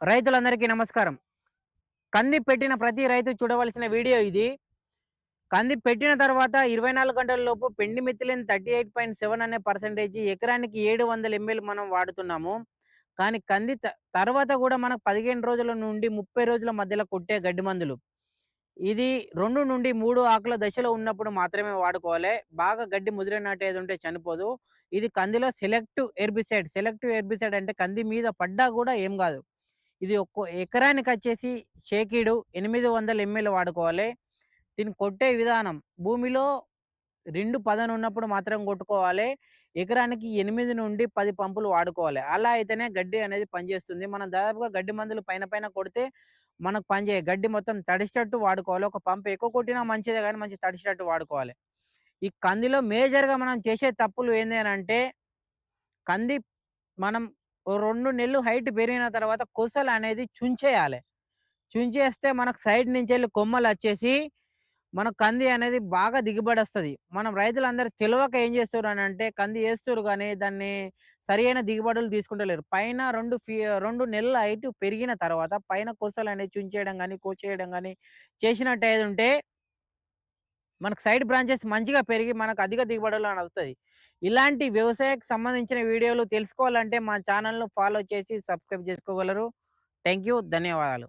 రైతులందరికీ నమస్కారం. కంది పెట్టిన ప్రతి రైతు చూడవలసిన వీడియో ఇది. కంది పెట్టిన తర్వాత ఇరవై నాలుగు గంటల లోపు pendimethalin thirty eight point seven అనే పర్సెంటేజ్ ఎకరానికి ఏడు వందల ఎంఎల్ మనం వాడుతున్నాము. కానీ కంది తర్వాత కూడా మనకు పదిహేను రోజుల నుండి ముప్పై రోజుల మధ్యలో కొట్టే గడ్డి మందులు. ఇది రెండు నుండి మూడు ఆకుల దశలో ఉన్నప్పుడు మాత్రమే వాడుకోవాలి. బాగా గడ్డి ముదిరినట్టేది ఉంటే చనిపోదు. ఇది కందిలో సెలెక్టివ్ ఎర్బిసైడ్ సెలెక్టివ్ ఎర్బిసైడ్ అంటే కంది మీద పడ్డా కూడా ఏం కాదు. ఇది ఒక్కో ఎకరానికి వచ్చేసి షేకీడు ఎనిమిది వందల ఎంఎల్ వాడుకోవాలి. దీన్ని కొట్టే విధానం భూమిలో రెండు పదను ఉన్నప్పుడు మాత్రం కొట్టుకోవాలి. ఎకరానికి ఎనిమిది నుండి పది పంపులు వాడుకోవాలి. అలా అయితేనే గడ్డి అనేది పనిచేస్తుంది. మనం దాదాపుగా గడ్డి మందులు పైన పైన కొడితే మనకు పనిచేయ గడ్డి మొత్తం తడిచేటట్టు వాడుకోవాలి. ఒక పంపు ఎక్కువ కొట్టినా మంచిదే కానీ మంచి తడిచేటట్టు వాడుకోవాలి. ఈ కందిలో మేజర్గా మనం చేసే తప్పులు ఏంది అని అంటే కంది మనం ఓ రెండు నెలలు హైట్ పెరిగిన తర్వాత కొసలు అనేది చుంచేయాలి. చుంచేస్తే మనకు సైడ్ నుంచి వెళ్ళి కొమ్మలు వచ్చేసి మన కంది అనేది బాగా దిగుబడి వస్తుంది మనం రైతులందరూ తెలియక ఏం చేస్తారు అని అంటే కంది వేస్తారు కానీ దాన్ని సరైన దిగుబడులు తీసుకుంటలేరు. పైన రెండు ఫీ రెండు నెలల హైట్ పెరిగిన తర్వాత పైన కొసలు అనేది చుంచేయడం కానీ కోచేయడం కానీ చేసినట్టు ఏది ఉంటే మనకు సైడ్ బ్రాంచెస్ మంచిగా పెరిగి మనకు అధిక దిగుబడులు అని వస్తుంది ఇలాంటి వ్యవసాయకు సంబంధించిన వీడియోలు తెలుసుకోవాలంటే మా ఛానల్ను ఫాలో చేసి సబ్స్క్రైబ్ చేసుకోగలరు. థ్యాంక్ యూ ధన్యవాదాలు.